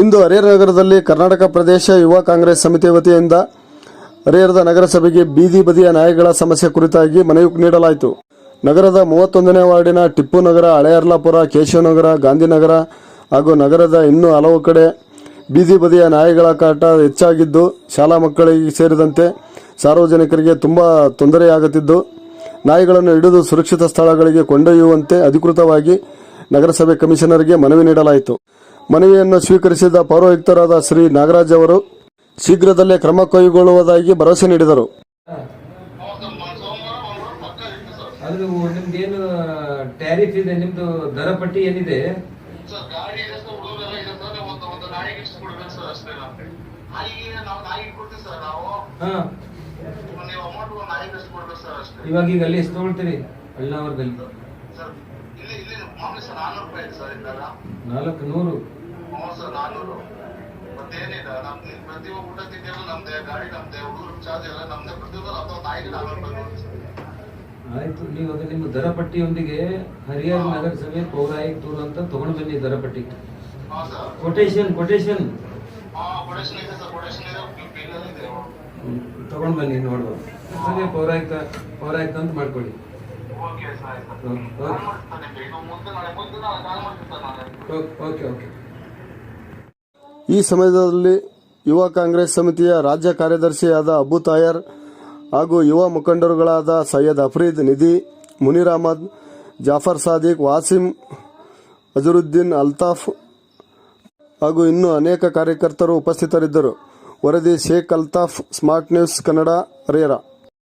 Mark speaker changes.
Speaker 1: ಇಂದು ಹರಿಹರ ನಗರದಲ್ಲಿ ಕರ್ನಾಟಕ ಪ್ರದೇಶ ಯುವ ಕಾಂಗ್ರೆಸ್ ಸಮಿತಿ ವತಿಯಿಂದ ಹರಿಹರದ ನಗರಸಭೆಗೆ ಬೀದಿ ಬದಿಯ ನಾಯಿಗಳ ಸಮಸ್ಯೆ ಕುರಿತಾಗಿ ಮನವಿ ನೀಡಲಾಯಿತು. ನಗರದ ಮೂವತ್ತೊಂದನೇ ವಾರ್ಡಿನ ಟಿಪ್ಪು ನಗರ ಹಳೆಯರ್ಲಾಪುರ ಕೇಶವನಗರ ಗಾಂಧಿನಗರ ಹಾಗೂ ನಗರದ ಇನ್ನೂ ಹಲವು ಕಡೆ ಬೀದಿ ಬದಿಯ ನಾಯಿಗಳ ಕಾಟ ಹೆಚ್ಚಾಗಿದ್ದು, ಶಾಲಾ ಮಕ್ಕಳಿಗೆ ಸೇರಿದಂತೆ ಸಾರ್ವಜನಿಕರಿಗೆ ತುಂಬ ತೊಂದರೆಯಾಗುತ್ತಿದ್ದು, ನಾಯಿಗಳನ್ನು ಹಿಡಿದು ಸುರಕ್ಷಿತ ಸ್ಥಳಗಳಿಗೆ ಕೊಂಡೊಯ್ಯುವಂತೆ ಅಧಿಕೃತವಾಗಿ ನಗರಸಭೆ ಕಮಿಷನರ್ಗೆ ಮನವಿ ನೀಡಲಾಯಿತು. ಮನವಿಯನ್ನು ಸ್ವೀಕರಿಸಿದ ಪೌರಾಯುಕ್ತರಾದ ಶ್ರೀ ನಾಗರಾಜ್ ಅವರು ಶೀಘ್ರದಲ್ಲೇ ಕ್ರಮ ಕೈಗೊಳ್ಳುವುದಾಗಿ ಭರವಸೆ ನೀಡಿದರು.
Speaker 2: ಅದು ನಿಮ್ದೇನು ಟ್ಯಾರಿಫ್ ಇದೆ ನಿಮ್ದು ದರ ಪಟ್ಟಿ ಏನಿದೆ ಇವಾಗ ಈಗ ಅಲ್ಲಿ ಎಷ್ಟು ತಗೊಳ್ತೀರಿ? ಅಳ್ಳಾವರದಲ್ಲಿ ನಾಲ್ಕು ನೂರು.
Speaker 3: ಸರ್ ಮತ್ತೇನಿಲ್ಲ ನಮ್ದು ಪ್ರತಿ ಊಟ ತಿಂಡಿಯಲ್ಲ ನಮ್ದೇ ಗಾಡಿ ನಮ್ದೇ ಹುಡುಗರು ಚಾರ್ಜ್ ಎಲ್ಲ ನಮ್ದೇ. ಪ್ರತಿಯೊಂದು ಅಥವಾ ನಾಯಿಗೆ ನಾನ್ನೂರು ರೂಪಾಯಿ ಕೊಡ್ತೀವಿ
Speaker 2: ಆಯ್ತು ನೀವು ಅದು ನಿಮ್ಮ ದರ ಪಟ್ಟಿಯೊಂದಿಗೆ ಹರಿಹರ ನಗರಸಭೆ ಟೂರ್ ಅಂತ ತಗೊಂಡು ಬನ್ನಿ
Speaker 3: ದರಪಟ್ಟಿ. ಸರ್.
Speaker 2: ಕೊಟೇಶನ್ ಕೊಟೇಶನ್ ತಗೊಂಡು ಬನ್ನಿ ನೋಡುವ. ನಗರಸಭೆ ಪೌರಾಯುಕ್ತ ಪೌರಾಯುಕ್ತ ಅಂತ ಮಾಡ್ಕೊಳ್ಳಿ.
Speaker 1: ಈ ಸಮಯದಲ್ಲಿ ಯುವ ಕಾಂಗ್ರೆಸ್ ಸಮಿತಿಯ ರಾಜ್ಯ ಕಾರ್ಯದರ್ಶಿಯಾದ ಅಬು ತಾಯರ್ ಹಾಗೂ ಯುವ ಮುಖಂಡರುಗಳಾದ ಸೈಯದ್ ಅಫ್ರೀದ್ ನಿಧಿ, ಮುನೀರ್ ಅಹಮದ್, ಜಾಫರ್ ಸಾದಿಕ್, ವಾಸಿಂ ಅಜರುದ್ದೀನ್ ಅಲ್ತಾಫ್ ಹಾಗೂ ಇನ್ನೂ ಅನೇಕ ಕಾರ್ಯಕರ್ತರು ಉಪಸ್ಥಿತರಿದ್ದರು. ವರದಿ ಶೇಖ್ ಅಲ್ತಾಫ್, ಸ್ಮಾರ್ಟ್ ನ್ಯೂಸ್ ಕನ್ನಡ ಹರಿಹರ